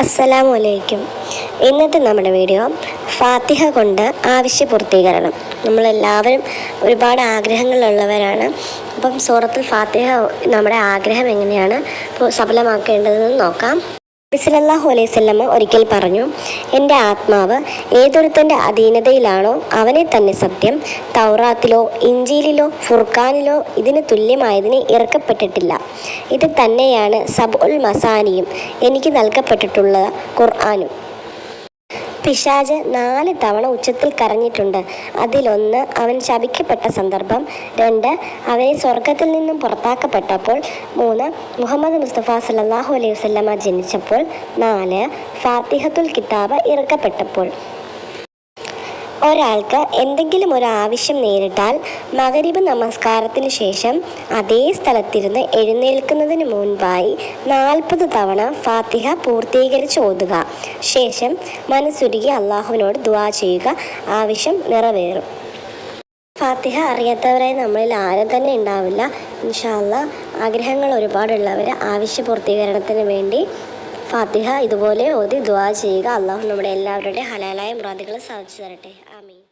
അസ്സലാമു അലൈക്കും ഇന്നത്തെ നമ്മുടെ വീഡിയോ ഫാത്തിഹ കൊണ്ട് ആവശ്യ പൂർത്തീകരണം നമ്മളെല്ലാവരും ഒരുപാട് ആഗ്രഹങ്ങളുള്ളവരാണ്. അപ്പം സൂറത്തിൽ ഫാത്തിഹ നമ്മുടെ ആഗ്രഹം എങ്ങനെയാണ്? സഫലമാക്കേണ്ടതെന്ന് നോക്കാം. ബിസലല്ലാഹു അലൈഹി സ്വല്ലമ്മ ഒരിക്കൽ പറഞ്ഞു എന്റെ ആത്മാവ് ഏതൊരുത്തന്റെ അധീനതയിലാണോ അവനെ തന്നെ സത്യം തൗറാത്തിലോ ഇഞ്ചിയിലോ ഫുർഖാനിലോ ഇതിന് തുല്യമായതിന് ഇറക്കപ്പെട്ടിട്ടില്ല. ഇത് തന്നെയാണ് സബ് ഉൽ മസാനിയും എനിക്ക് നൽകപ്പെട്ടിട്ടുള്ള ഖുർആാനും. പിശാജ് നാല് തവണ ഉച്ചത്തിൽ കരഞ്ഞിട്ടുണ്ട്. അതിലൊന്ന് അവൻ ശപിക്കപ്പെട്ട സന്ദർഭം രണ്ട് അവനെ സ്വർഗത്തിൽ നിന്നും പുറത്താക്കപ്പെട്ടപ്പോൾ മൂന്ന് മുഹമ്മദ് മുസ്തഫ സല്ലല്ലാഹു അലൈഹി വസല്ലമ ജനിച്ചപ്പോൾ നാല് ഫാത്തിഹത്തുൽ കിതാബ് ഇറക്കപ്പെട്ടപ്പോൾ. ഒരാൾക്ക് എന്തെങ്കിലും ഒരു ആവശ്യം നേരിട്ടാൽ മകരിബ് നമസ്കാരത്തിന് ശേഷം അതേ സ്ഥലത്തിരുന്ന് എഴുന്നേൽക്കുന്നതിന് മുൻപായി നാൽപ്പത് തവണ ഫാത്തിഹ പൂർത്തീകരിച്ച് ഓതുക. ശേഷം മനസ്സുരുകി അള്ളാഹുവിനോട് ദുവാ ചെയ്യുക. ആവശ്യം നിറവേറും. ഫാത്തിഹ അറിയാത്തവരായി നമ്മളിൽ ആരും തന്നെ ഉണ്ടാവില്ല. ഇൻഷാല്ല ആഗ്രഹങ്ങൾ ഒരുപാടുള്ളവർ ആവശ്യ പൂർത്തീകരണത്തിന് വേണ്ടി ഫാത്തിഹ ഇതുപോലെ ഓതി ദുവാ ചെയ്യുക. അള്ളാഹു നമ്മുടെ എല്ലാവരുടെയും ഹലാലായ മുറാദുകൾ സാധിച്ചു തരട്ടെ. ആമീൻ.